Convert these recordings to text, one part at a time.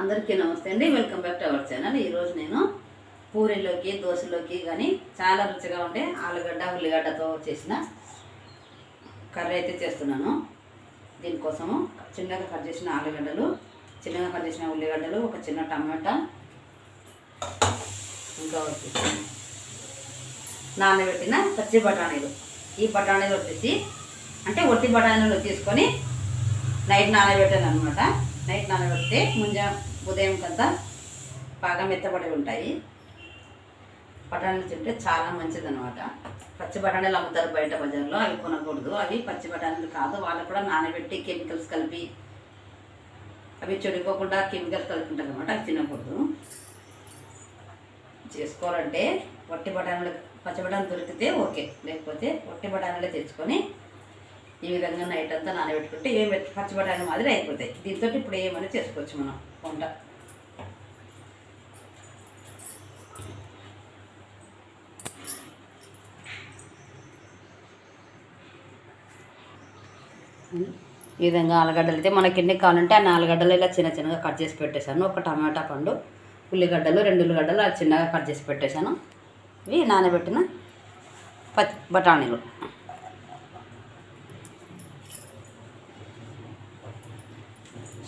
అందరికీ నమస్తే అండి. Welcome back to our channel ఈరోజు నేను పూరీలోకి దోశలోకి కానీ చాలా రుచిగా ఉండే ఆలుగడ్డ ఉల్లిగడ్డతో చేసిన కర్రీ అయితే చేస్తున్నాను. దీనికోసము చిన్నగా కట్ చేసిన ఆలుగడ్డలు చిన్నగా కట్ చేసిన ఉల్లిగడ్డలు ఒక చిన్న టమాటా ఇంకా వచ్చేసి నానబెట్టిన పచ్చి బఠానీలు. ఈ బఠానీలు వచ్చేసి అంటే ఒట్టి బఠానీలు తీసుకొని నైట్ నానబెట్టాను అనమాట నైట్ నానబెడితే ముంజ ఉదయం కంతా బాగా మెత్తబడి ఉంటాయి. బఠానీలు తింటే చాలా మంచిది అనమాట పచ్చి బఠానీలు అమ్ముతారు బయట బజార్లో. అవి కొనకూడదు. అవి పచ్చి బఠానీలు కాదు. వాళ్ళు కూడా నానబెట్టి కెమికల్స్ కలిపి అవి చెడిపోకుండా కెమికల్స్ కలిపి ఉంటారు అనమాట అవి తినకూడదు. చేసుకోవాలంటే వట్టి బఠానీలు పచ్చి బఠానీలు దొరికితే ఓకే. లేకపోతే వట్టి బఠానీలే తెచ్చుకొని ఈ విధంగా నైట్ అంతా నానబెట్టుకుంటే ఏం పచ్చి బఠానీ మాదిరి అయిపోతాయి. దీంతో ఇప్పుడు ఏమైనా చేసుకోవచ్చు మనం. వంట ఈ విధంగా ఆలుగడ్డలు అయితే మనకి ఎన్ని కావాలంటే ఆ ఆలుగడ్డలు ఇలా చిన్న చిన్నగా కట్ చేసి పెట్టేశాను. ఒక టమాటా పండు ఉల్లిగడ్డలు రెండు ఉల్లిగడ్డలు అలా చిన్నగా కట్ చేసి పెట్టేశాను. ఇవి నానబెట్టిన పచ్చి బఠానీలు.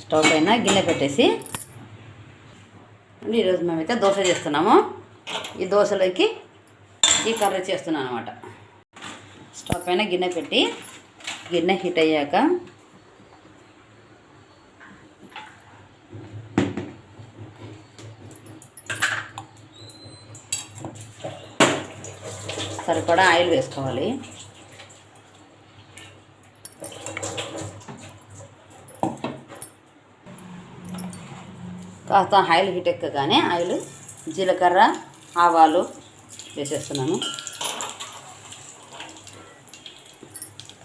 స్టవ్ పైన గిన్నె పెట్టేసి ఈరోజు మేమైతే దోశ చేస్తున్నాము. ఈ దోశలోకి ఈ కర్రీ చేస్తున్నాను అనమాట స్టవ్ పైన గిన్నె పెట్టి గిన్నె హీట్ అయ్యాక సరిపడా ఆయిల్ వేసుకోవాలి. కాస్త ఆయిల్ హీట్ ఎక్కగానే ఆయిల్ జీలకర్ర ఆవాలు వేసేస్తున్నాను.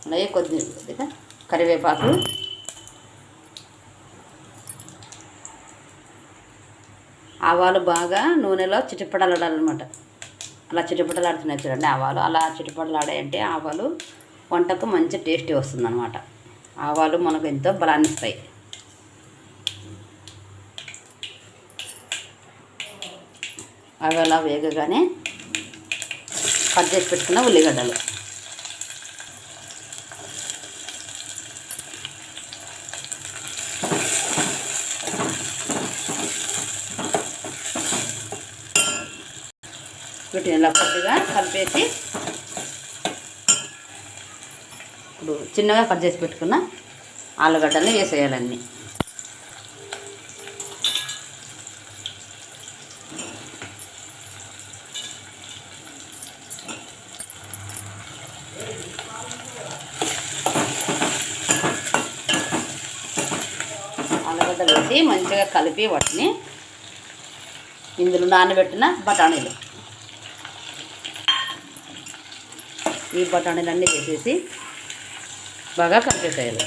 అలాగే కొద్ది కొద్దిగా కరివేపాకు. ఆవాలు బాగా నూనెలో చిటిపడలాడాలన్నమాట. అలా చిటిపడలాడుతున్నాయి చూడండి ఆవాలు. అలా చిటిపడలాడాయంటే ఆవాలు వంటకు మంచి టేస్టీ వస్తుందన్నమాట. ఆవాలు మనకు ఎంతో బలాన్ని ఇస్తాయి అవి అలా వేగగానే కట్ చేసి పెట్టుకున్న ఉల్లిగడ్డలు. వీటిని ఇలా కొద్దిగా కలిపేసి ఇప్పుడు చిన్నగా కట్ చేసి పెట్టుకున్న ఆలుగడ్డల్ని వేసేయాలన్నీ ఆలుగడ్డలు వేసి మంచిగా కలిపి వాటిని ఇందులో నానబెట్టిన బఠానీలు. ఈ బఠానీలన్నీ వేసేసి బాగా కలిపేసేయాలి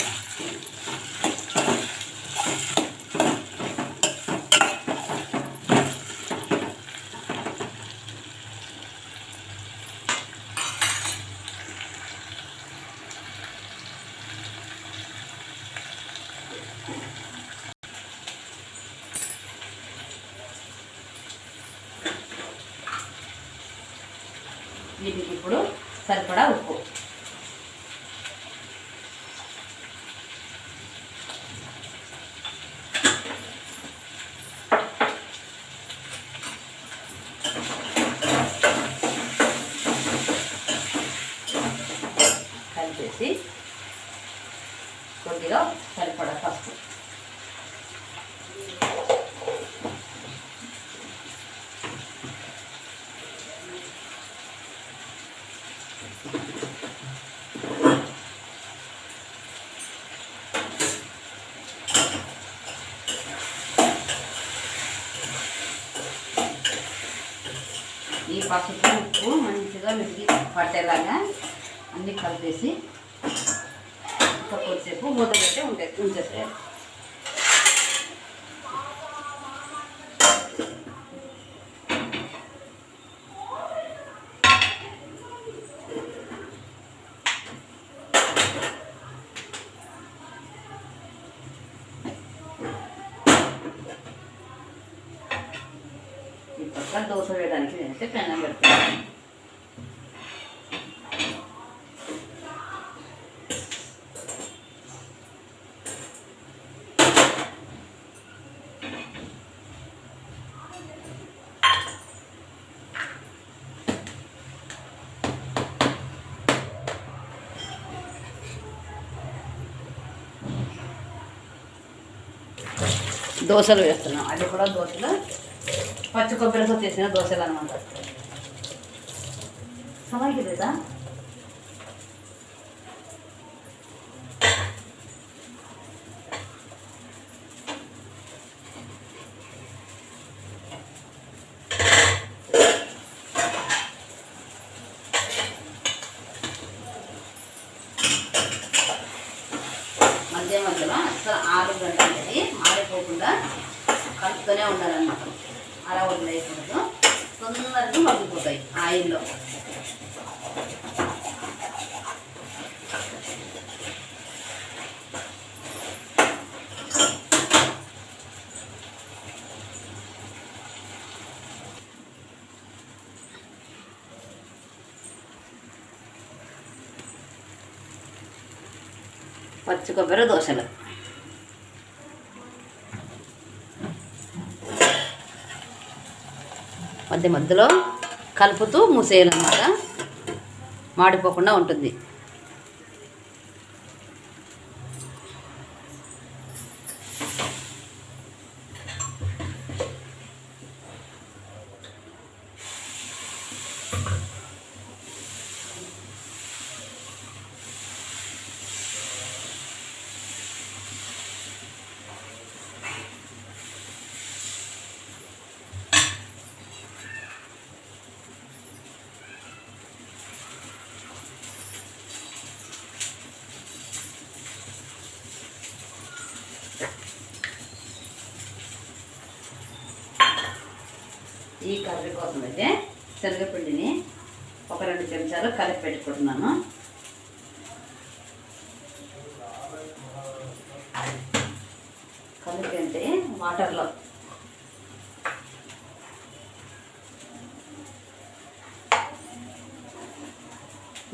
వీటికి ఇప్పుడు సరిపడా ఉప్పు కలిపేసి కొద్దిగా సరిపడా పసుపు ఈ పసుపు ఉప్పు మంచిగా మిగిలి పట్టేలాగా అన్నీ కలిపేసి ఒక కొద్దిసేపు మూత పెట్టి ఉంటే ఉంచేసేయాలి. ఇంకా దోశ వేయడానికి నేనైతే పెనం పెడతాను. దోశలు వేస్తున్నాం. అది కూడా దోశలు పచ్చి కొబ్బరితో చేసిన దోశలు అనమాట. సమయకి పచ్చి కొబ్బరి దోశలు. మధ్య మధ్యలో కలుపుతూ మూసేయాలన్నమాట. మాడిపోకుండా ఉంటుంది ఈ కర్రీ కోసం అయితే శనగపిండిని ఒక రెండు చెంచాలు కలిపి పెట్టుకుంటున్నాను. కలిపి అంటే వాటర్లో.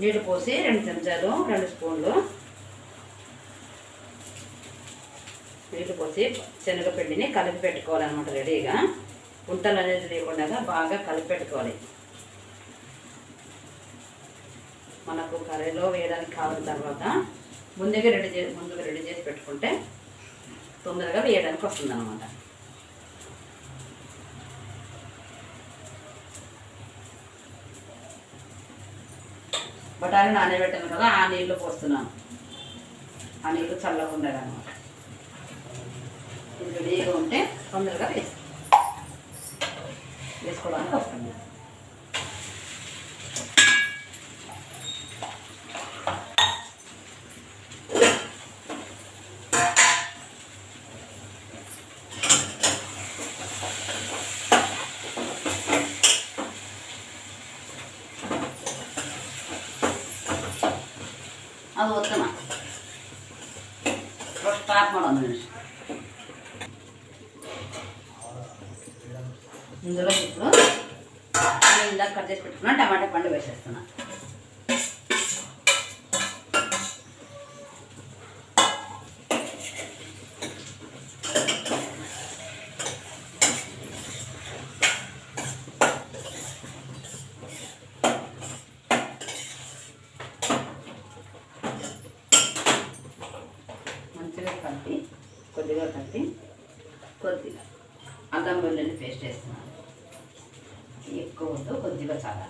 నీళ్ళు పోసి రెండు చెంచాలు రెండు స్పూన్లు. నీళ్ళు పోసి శనగపిండిని కలిపి పెట్టుకోవాలన్నమాట రెడీగా. ఉంటలు అనేది లేకుండా బాగా కలిపి పెట్టుకోవాలి. మనకు కర్రీలో వేయడానికి కావాల తర్వాత ముందుగా రెడీ చేసి ముందుగా రెడీ చేసి పెట్టుకుంటే తొందరగా వేయడానికి వస్తుంది అనమాట బఠానీ నానబెట్టాను కదా ఆ నీళ్ళు పోస్తున్నాను. ఆ నీళ్ళు చల్లగా ఉండాలన్నమాట ఇది రెడీగా ఉంటే తొందరగా ಅದು ಉತ್ತಮ ಸ್ಟಾರ್ಟ್ ಮಾಡೋದು ನಿಮಿಷ ఇందులో ఇప్పుడు నేను ఇందాక కట్ చేసి పెట్టుకున్నా టమాటా పండు వేసేస్తున్నా అల్లం వెల్లుల్లి పేస్ట్ వేస్తున్నాను ఎక్కువ వద్దు కొద్దిగా చాలా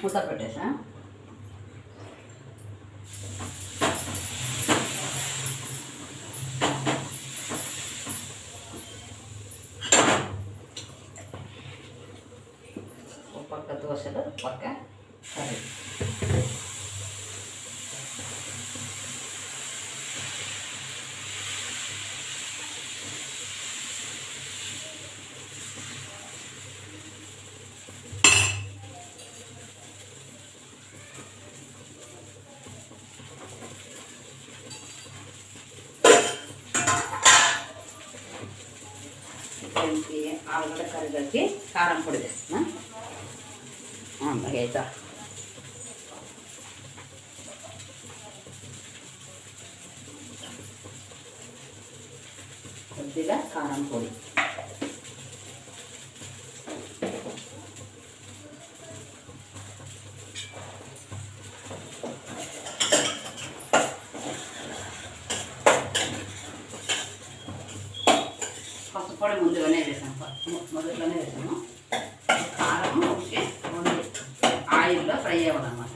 మూత పెట్టేసా దోశలు పక్క కర్రీ దీనికి ఆలుగడ్డ కర్రీలోకి కారం పొడి వేస్తున్నా అలాగైతే కొద్దిగా కారం పొడి పసుపు పొడి ముందుగానే వేసాను మొ- మొదట్లోనే వేసాను కారం ఓకే ఓన్లీ ఆయిల్లో ఫ్రై అవ్వడం అన్నమాట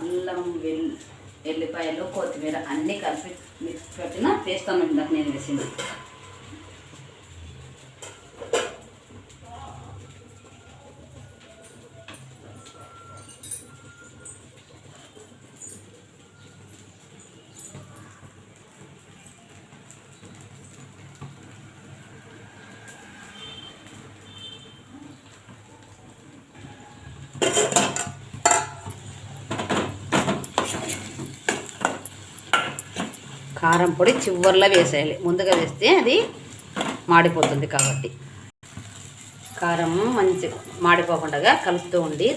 అల్లం వెల్ ఎల్లిపాయలు కొత్తిమీర అన్నీ కలిపి మిక్స్ పెట్టిన పేస్ట్ అన్నమాట ఇందాక నేను వేసింది. కారం పొడి చివర్లో వేసేయాలి. ముందుగా వేస్తే అది మాడిపోతుంది కాబట్టి. కారం మంచి మాడిపోకుండా కలుపుతూ ఉండి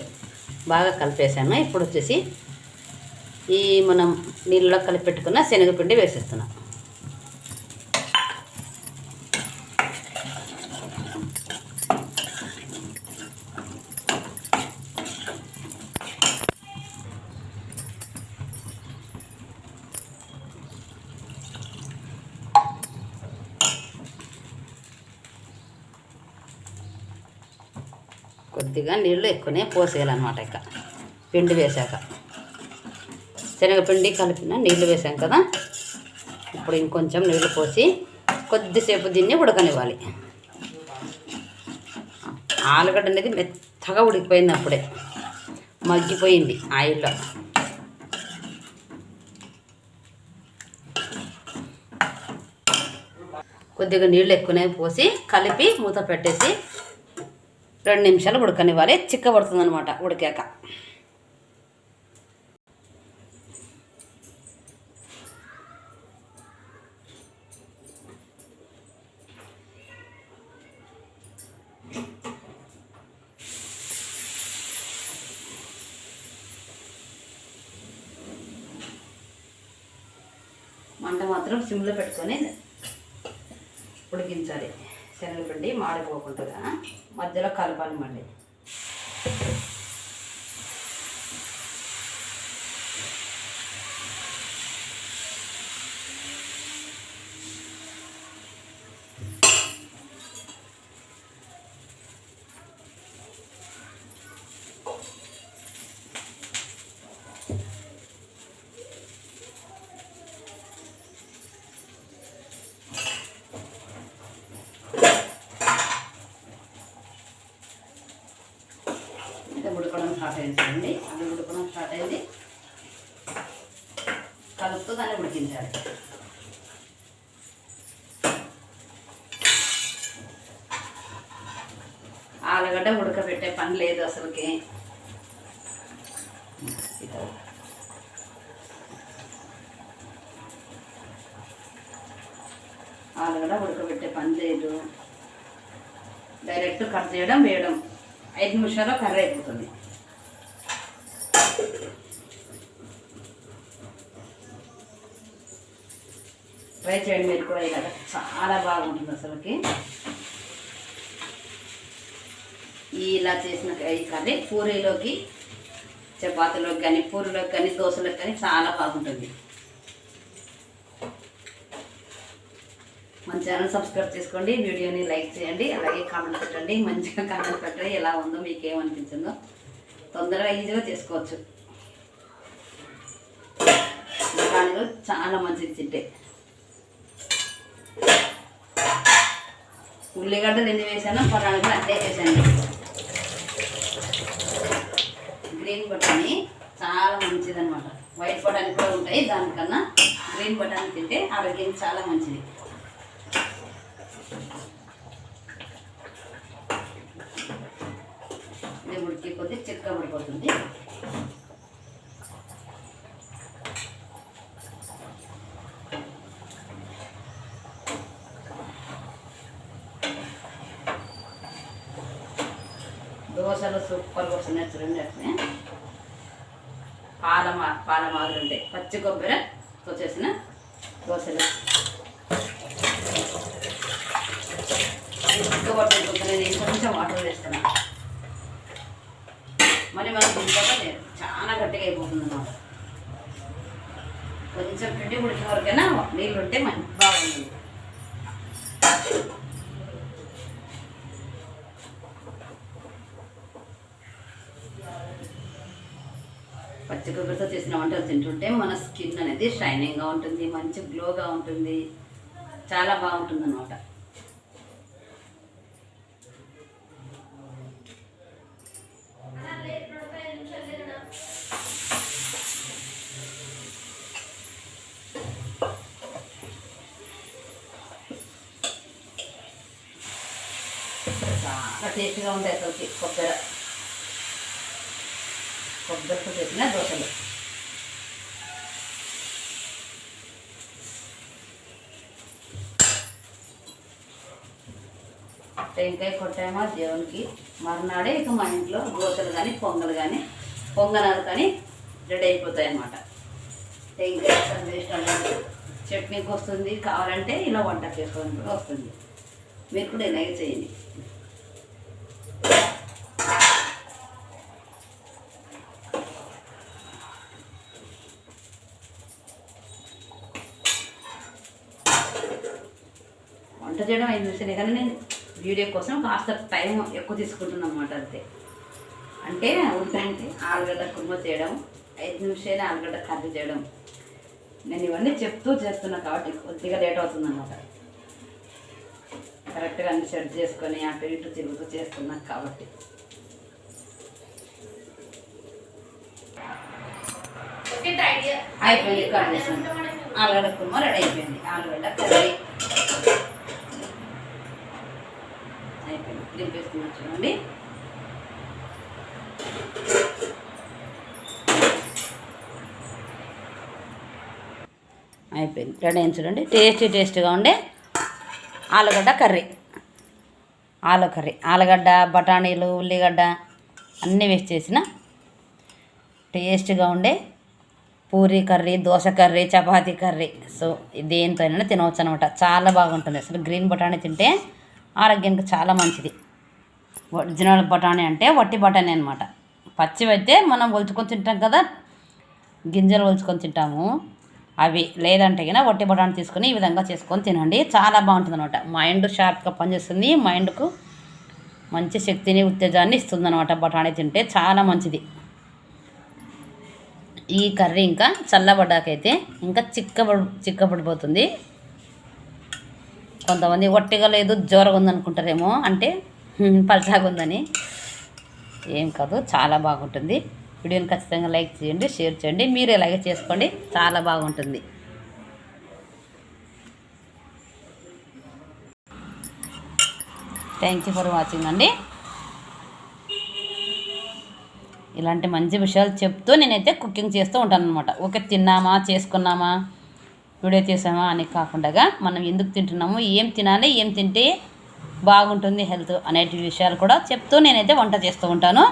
బాగా కలిపేసాము ఇప్పుడు వచ్చేసి ఈ మనం నీళ్ళలో కలిపెట్టుకున్న శనగపిండి వేసేస్తున్నాం. కొద్దిగా నీళ్ళు ఎక్కువనే పోసేయాలన్నమాట ఇక. పిండి వేసాక. శనగపిండి కలిపిన నీళ్ళు వేసాం కదా. ఇప్పుడు ఇంకొంచెం నీళ్ళు పోసి కొద్దిసేపు దీన్ని ఉడకనివ్వాలి. ఆలుగడ్డ అనేది మెత్తగా ఉడికిపోయింది అప్పుడే. మగ్గిపోయింది ఆయిల్లో. కొద్దిగా నీళ్ళు ఎక్కువనే పోసి కలిపి మూత పెట్టేసి రెండు నిమిషాలు ఉడకనివ్వాలి. చిక్కబడుతుంది అనమాట ఉడికాక. మంట మాత్రం సిమ్లో పెట్టుకొని ఉడికించాలి. శనగపిండి మాడిపోకుండా మధ్యలో కలపాలి మళ్ళీ. ఇది ఉడకడం స్టార్ట్ అయింది చూడండి. అది ఉడకడం స్టార్ట్ అయింది. కలుపుతూ దాన్ని ఉడికించాలి. ఆలుగడ్డ ఉడకబెట్టే పని లేదు అసలుకి. ఆలుగడ్డ ఉడకబెట్టే పని లేదు. డైరెక్ట్ కట్ చేయడం వేయడం. ఐదు నిమిషాల్లో కర్రీ అయిపోతుంది. ట్రై చేయండి మీరు కూడా ఇలాగ చాలా బాగుంటుంది అసలుకి. ఇలా చేసిన ఈ కర్రీ పూరీలోకి చపాతీలోకి కానీ పూరీలోకి కానీ దోశలోకి కానీ చాలా బాగుంటుంది. మన ఛానల్ సబ్స్క్రైబ్ చేసుకోండి వీడియోని లైక్ చేయండి అలాగే కామెంట్ పెట్టండి మంచిగా కామెంట్ పెట్టండి ఎలా ఉందో మీకు ఏమనిపించిందో తొందరగా ఈజీగా చేసుకోవచ్చు. బఠానీలు చాలా మంచిది తింటే. ఉల్లిగడ్డలు ఎన్ని వేసానో బఠానీలు అంతే వేసాను. గ్రీన్ బఠానీ చాలా మంచిది అనమాట వైట్ బఠానీ కూడా ఉంటాయి దానికన్నా గ్రీన్ బఠానీ తింటే ఆరోగ్యానికి చాలా మంచిది ఇది ఉడికి కొద్ది చిక్క దోశలు సూపర్గా వస్తున్నాయి చూడండి అట్లనే. పాల మా పాల మాదిరి ఉంటాయి. పచ్చి కొబ్బరితో చేసిన దోశలు. ఉడకబట్టుకుంటున్నా నేను ఇంకొంచెం వాటర్ వేస్తున్నాను మనం దింపాక చాలా గట్టిగా అయిపోతుంది అన్నమాట కొంచెం పిండి ఉడికిన వరకైనా నీళ్ళు ఉంటే మంచి బాగుంటుంది. పచ్చి కొబ్బరితో చేసిన వంటలు తింటుంటే మన స్కిన్ అనేది షైనింగ్గా ఉంటుంది మంచి గ్లోగా ఉంటుంది. చాలా బాగుంటుంది అన్నమాట టేస్ట్గా ఉంటాయి అసలుకి కొబ్బరి కొబ్బరితో చేసిన దోశలు టెంకాయ కొట్టామా దేవునికి. మర్నాడే ఇక మా ఇంట్లో దోశలు కానీ పొంగలు కానీ పొంగనాలు కానీ రెడీ అయిపోతాయి అన్నమాట. టెంకాయ సందేశం చట్నీకి వస్తుంది కావాలంటే ఇలా వంట చేసుకోవడానికి వస్తుంది. మీరు కూడా ఇలాగే చేయండి వంట నిమిషాలే కానీ నేను వీడియో కోసం కాస్త టైం ఎక్కువ తీసుకుంటున్నాను అనమాట అంతే. అంటే ఉడకంటే ఆలుగడ్డ కుర్మ చేయడం ఐదు నిమిషాలే ఆలుగడ్డ కర్రీ చేయడం. నేను ఇవన్నీ చెప్తూ చేస్తున్నా కాబట్టి కొద్దిగా లేట్ అవుతుంది అనమాట కరెక్ట్గా అన్ని సెట్ చేసుకొని అటు ఇటు తిరుగుతూ చేస్తున్నా కాబట్టి. అయిపోయింది ఆలుగడ్డ కుర్మ రెడీ అయిపోయింది. ఆలుగడ్డ కర్రీ. అయిపోయింది దింపేస్తున్నా చూడండి అయిపోయింది. రెడీ అయింది చూడండి. టేస్టీ టేస్టీగా ఉండే ఆలుగడ్డ కర్రీ. ఆలు కర్రీ ఆలుగడ్డ బఠానీలు ఉల్లిగడ్డ అన్నీ వేసి చేసిన టేస్ట్గా ఉండే puri curry dosa curry chapati curry. So దేనితోనైనా తినవచ్చు అనమాట చాలా బాగుంటుంది. అసలు గ్రీన్ బఠానీ తింటే ఆరోగ్యానికి చాలా మంచిది. ఒరిజినల్ బఠానీ అంటే వట్టి బఠానీ అనమాట పచ్చివి అయితే మనం ఒలుచుకొని తింటాం కదా గింజలు ఒలుచుకొని తింటాము. అవి లేదంటే కన్నా వట్టి బఠానీ తీసుకొని ఈ విధంగా చేసుకొని తినండి. చాలా బాగుంటుంది అనమాట మైండ్ షార్ప్గా పనిచేస్తుంది. మైండ్కు మంచి శక్తిని ఉత్తేజాన్ని ఇస్తుంది అనమాట బఠానీ తింటే. చాలా మంచిది. ఈ కర్రీ ఇంకా చల్లబడ్డాకైతే ఇంకా చిక్కబడి చిక్కబడిపోతుంది. కొంతమంది వట్టిగా లేదు జోరగా ఉందనుకుంటారేమో. అంటే పలసాగా ఉందని. ఏం కాదు చాలా బాగుంటుంది. వీడియోని ఖచ్చితంగా లైక్ చేయండి షేర్ చేయండి. మీరు ఇలాగే చేసుకోండి చాలా బాగుంటుంది. థ్యాంక్ యూ ఫర్ వాచింగ్ అండి. ఇలాంటి మంచి విషయాలు చెప్తూ నేనైతే కుకింగ్ చేస్తూ ఉంటాను అనమాట ఓకే తిన్నామా చేసుకున్నామా వీడియో చేసామా అని కాకుండా మనం ఎందుకు తింటున్నాము ఏం తినాలి ఏం తింటే బాగుంటుంది హెల్త్ అనేటి విషయాలు కూడా చెప్తూ నేనైతే వంట చేస్తూ ఉంటాను.